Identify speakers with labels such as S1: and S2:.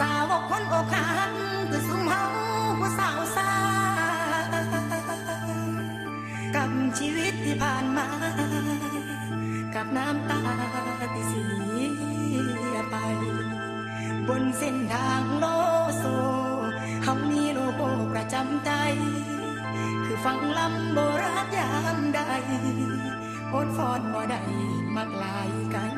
S1: สาวคนอกหักคือสุมเฮาผู้สาวสากับชีวิตที่ผ่านมา กับน้ำตาที่เสียไป บนเส้นทางโลโซเขามีโลโก้ประจำใจ คือฟังลำโบราณยามใดโคตรฟอนบ่ได้มากลายไกล